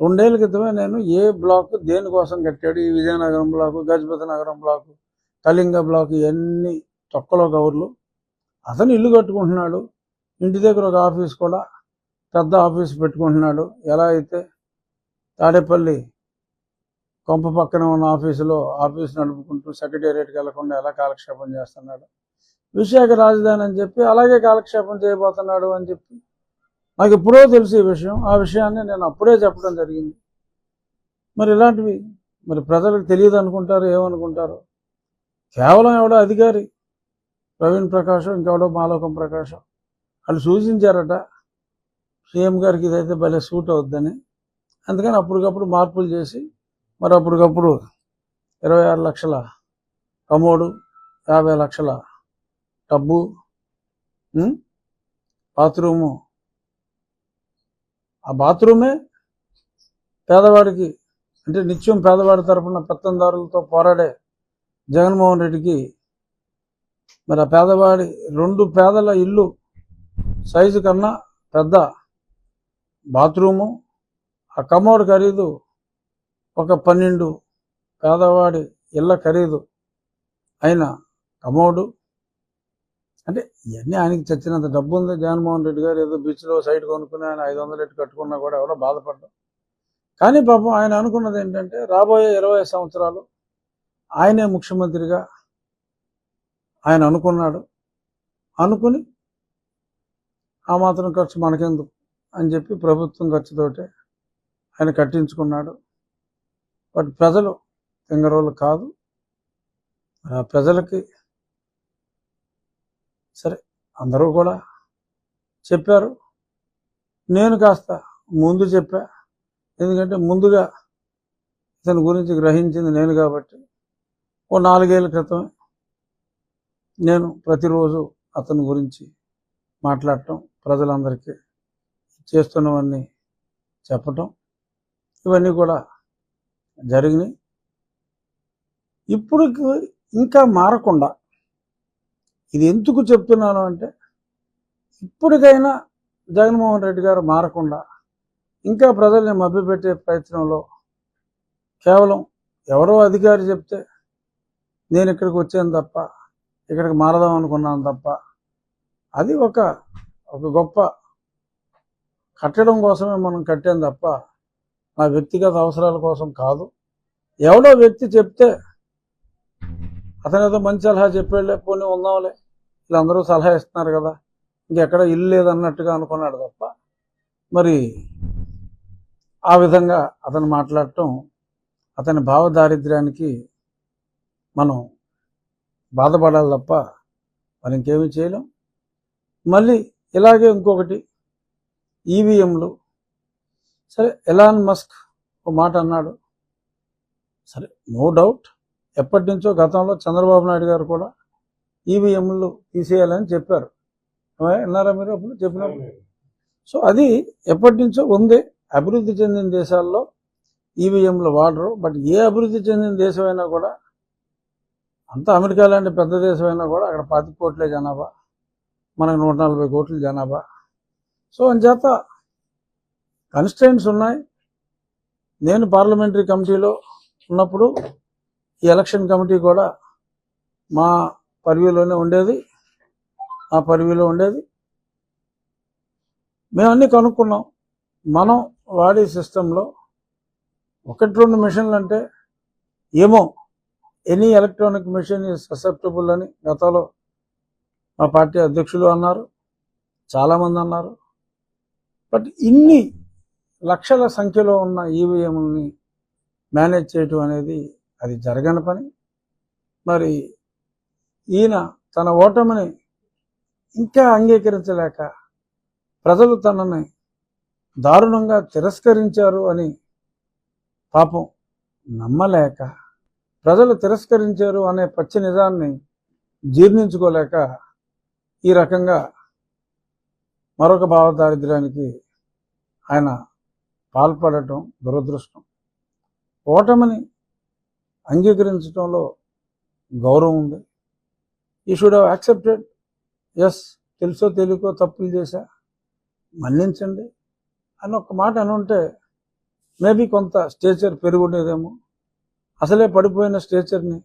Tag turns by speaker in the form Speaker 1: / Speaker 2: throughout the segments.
Speaker 1: రెండేళ్ళ క్రితమే నేను ఏ బ్లాక్ దేనికోసం కట్టాడు? ఈ విజయనగరం బ్లాకు గజపతి నగరం బ్లాకు కళింగ బ్లాక్ ఇవన్నీ తొక్కలో కవర్లు. అతను ఇల్లు కట్టుకుంటున్నాడు. ఇంటి దగ్గర ఒక ఆఫీస్ కూడా పెద్ద ఆఫీస్ పెట్టుకుంటున్నాడు. ఎలా అయితే తాడేపల్లి కొంప పక్కన ఉన్న ఆఫీసులో ఆఫీస్ నడుపుకుంటూ సెక్రటేరియట్కి వెళ్ళకుండా ఎలా కాలక్షేపం చేస్తున్నాడు? విశాఖ రాజధాని అని చెప్పి అలాగే కాలక్షేపం చేయబోతున్నాడు అని చెప్పి నాకు ఎప్పుడో తెలుసు ఈ విషయం. ఆ విషయాన్ని నేను అప్పుడే చెప్పడం జరిగింది. మరి ఇలాంటివి మరి ప్రజలకు తెలియదు అనుకుంటారు ఏమనుకుంటారు కేవలం ఎవడో అధికారి? ప్రవీణ్ ప్రకాశం ఇంకెవడో మాలోకం ప్రకాశం. వాళ్ళు సూచించారట సీఎం గారికి ఇదైతే భలే సూట్ అవుద్దని. అందుకని అప్పటికప్పుడు మార్పులు చేసి మరి అప్పటికప్పుడు ఇరవై ఆరు లక్షల కమోడు యాభై లక్షల టబ్బు బాత్రూము ఆ బాత్రూమే పేదవాడికి అంటే నిత్యం పేదవాడి తరపున పెత్తందారులతో పోరాడే జగన్మోహన్ రెడ్డికి మరి ఆ పేదవాడి రెండు పేదల ఇల్లు సైజు కన్నా పెద్ద బాత్రూము ఆ కమోడ్ ఖరీదు ఒక పన్నెండు పేదవాడి ఇళ్ళ ఖరీదు అయిన కమోడు అంటే ఇవన్నీ ఆయనకి చచ్చినంత డబ్బు ఉంది జగన్మోహన్ రెడ్డి గారు ఏదో బీచ్లో సైడ్ కొనుక్కుని ఆయన ఐదు వందలు ఎట్టు కట్టుకున్నా కూడా ఎవరో బాధపడ్డాం కానీ పాపం ఆయన అనుకున్నది ఏంటంటే రాబోయే ఇరవై సంవత్సరాలు ఆయనే ముఖ్యమంత్రిగా ఆయన అనుకున్నాడు. అనుకుని ఆ మాత్రం ఖర్చు మనకెందుకు అని చెప్పి ప్రభుత్వం ఖర్చుతోటే ఆయన కట్టించుకున్నాడు. బట్ ప్రజలు తింగరోళ్ళు కాదు. ఆ ప్రజలకి సరే అందరూ కూడా చెప్పారు. నేను కాస్త ముందు చెప్పా. ఎందుకంటే ముందుగా ఇతని గురించి గ్రహించింది నేను కాబట్టి ఓ నాలుగేళ్ళ క్రితం నేను ప్రతిరోజు అతని గురించి మాట్లాడటం ప్రజలందరికీ చేస్తున్నవన్నీ చెప్పటం ఇవన్నీ కూడా జరిగినాయి. ఇప్పుడు ఇంకా మారకుండా ఇది ఎందుకు చెప్తున్నాను అంటే ఇప్పటికైనా జగన్మోహన్ రెడ్డి గారు మారకుండా ఇంకా ప్రజల్ని మభ్యపెట్టే ప్రయత్నంలో కేవలం ఎవరో అధికారి చెప్తే నేను ఇక్కడికి వచ్చాను తప్ప ఇక్కడికి మారదాం అనుకున్నాను తప్ప అది ఒక ఒక గొప్ప కట్టడం కోసమే మనం కట్టాం తప్ప నా వ్యక్తిగత అవసరాల కోసం కాదు. ఎవడో వ్యక్తి చెప్తే అతను ఏదో మంచి సలహా చెప్పాడులే పోనీ ఉందాంలే. వీళ్ళందరూ సలహా ఇస్తున్నారు కదా. ఇంకెక్కడ ఇల్లు లేదన్నట్టుగా అనుకున్నాడు తప్ప. మరి ఆ విధంగా అతను మాట్లాడటం అతని భావ దారిద్ర్యానికి మనం బాధపడాలి తప్ప మరి ఇంకేమీ చేయలేం. మళ్ళీ ఇలాగే ఇంకొకటి ఈవీఎంలు. సరే ఎలాన్ మస్క్ ఒక మాట అన్నాడు. సరే నో డౌట్. ఎప్పటి నుంచో గతంలో చంద్రబాబు నాయుడు గారు కూడా ఈవీఎంలు తీసేయాలని చెప్పారు? విన్నారా మీరు అప్పుడు చెప్పినప్పుడు? సో అది ఎప్పటి నుంచో ఉంది. అభివృద్ధి చెందిన దేశాల్లో ఈవీఎంలు వాడరు. బట్ ఏ అభివృద్ధి చెందిన దేశమైనా కూడా అంత అమెరికా లాంటి పెద్ద దేశమైనా కూడా అక్కడ పాతి కోట్లే జనాభా. మనకు నూట నలభై కోట్ల జనాభా. సో అంచేత కన్స్టెంట్స్ ఉన్నాయి. నేను పార్లమెంటరీ కమిటీలో ఉన్నప్పుడు ఈ ఎలక్షన్ కమిటీ కూడా మా పర్వ్యూలోనే ఉండేది. ఆ పర్వ్యూలో ఉండేది. మేము కనుక్కున్నాం. మనం వాడే సిస్టంలో ఒకటి రెండు మిషన్లు అంటే ఏమో. Any electronic machine is susceptible అని గతంలో మా పార్టీ అధ్యక్షులు అన్నారు. చాలామంది అన్నారు. బట్ ఇన్ని లక్షల సంఖ్యలో ఉన్న ఈవీఎంని మేనేజ్ చేయటం అనేది అది జరగని పని. మరి ఈయన తన ఓటమిని ఇంకా అంగీకరించలేక ప్రజలు తనని దారుణంగా తిరస్కరించారు అని పాపం నమ్మలేక ప్రజలు తిరస్కరించారు అనే పచ్చి నిజాన్ని జీర్ణించుకోలేక ఈ రకంగా మరొక భావ దారిద్ర్యానికి ఆయన పాల్పడటం దురదృష్టం. ఓటమిని అంగీకరించడంలో గౌరవం ఉంది. ఈ షుడ్ హ్యావ్ యాక్సెప్టెడ్ ఎస్ తెలుసో తెలియకో తప్పులు చేశా. మన్నించండి. అని ఒక మాట అనుంటే మేబీ కొంత స్టేచర్ పెరుగుండేదేమో అసలే పడిపోయిన స్టేచర్ని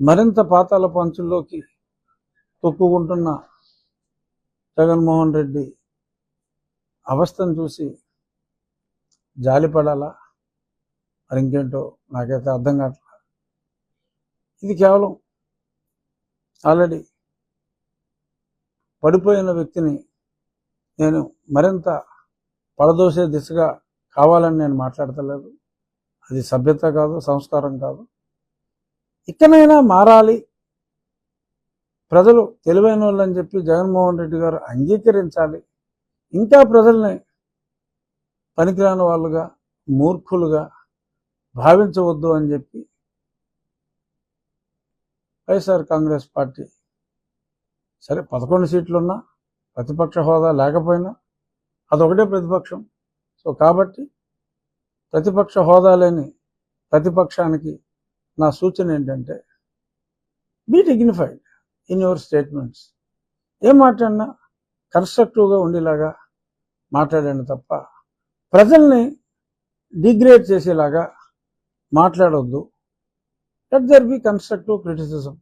Speaker 1: మరింత పాతాల పంచుల్లోకి తొక్కుకుంటున్న జగన్మోహన్ రెడ్డి అవస్థను చూసి జాలిపడాలా? మరి ఇంకేంటో నాకైతే అర్థం కావట్లేదు. ఇది కేవలం ఆల్రెడీ పడిపోయిన వ్యక్తిని నేను మరింత పడదోసే దిశగా కావాలని నేను మాట్లాడతలేదు. అది సభ్యత కాదు సంస్కారం కాదు. ఇకనైనా మారాలి. ప్రజలు తెలివైన వాళ్ళని చెప్పి జగన్మోహన్ రెడ్డి గారు అంగీకరించాలి. ఇంకా ప్రజల్ని పనికిరాని వాళ్ళుగా మూర్ఖులుగా భావించవద్దు అని చెప్పి వైఎస్ఆర్ కాంగ్రెస్ పార్టీ సరే పదకొండు సీట్లున్నా ప్రతిపక్ష హోదా లేకపోయినా అదొకటే ప్రతిపక్షం. సో కాబట్టి ప్రతిపక్ష హోదా లేని ప్రతిపక్షానికి నా సూచన ఏంటంటే be dignified in your statements ఏం మాట్లాడినా కన్స్ట్రక్టివ్గా ఉండేలాగా మాట్లాడండి తప్ప ప్రజల్ని డిగ్రేడ్ చేసేలాగా మాట్లాడొద్దు. Let there be constructive criticism